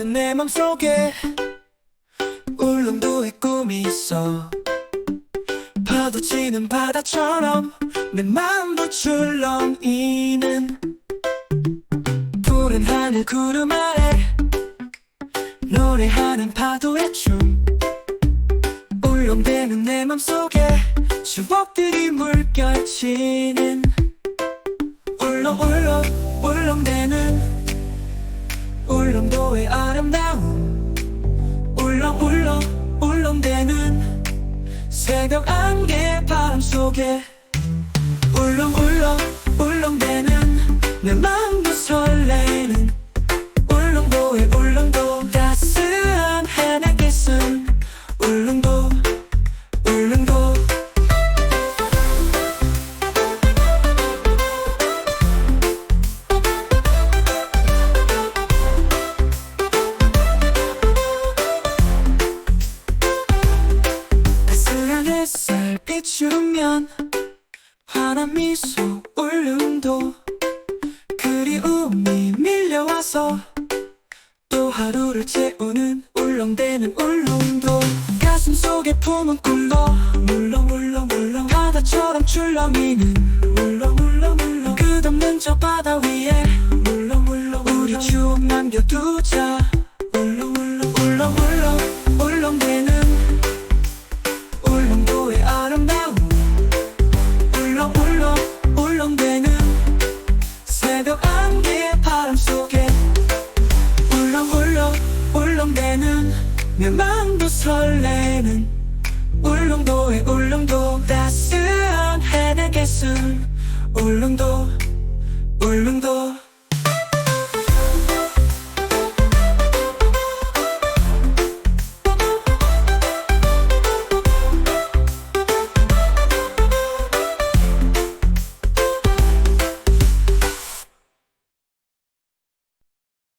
울렁대는 내 맘속에 울릉도에 꿈이 있어. 파도 치는 바다처럼 내 마음도 출렁이는 푸른 하늘 구름 아래 노래하는 파도의 춤. 울렁대는 내 맘속에 추억들이 물결치는 울렁울렁 울렁대는 울렁울렁 울렁대는 새벽 안개 바람 속에 울렁 울렁 울렁대는 내 마음도 설레는 햇살 비추면 환한 미소 울릉도 그리움이 밀려와서 또 하루를 채우는 울렁대는 울릉도. 가슴 속에 품은 꿈도 울렁울렁울렁 바다처럼 출렁이는 울렁 울렁울렁. 끝없는 저 바다 위에 울렁울렁. 우리 추억 남겨두자 내 마음도 설레는 울릉도의 울릉도. 따스한 해내게 쓴 울릉도 울릉도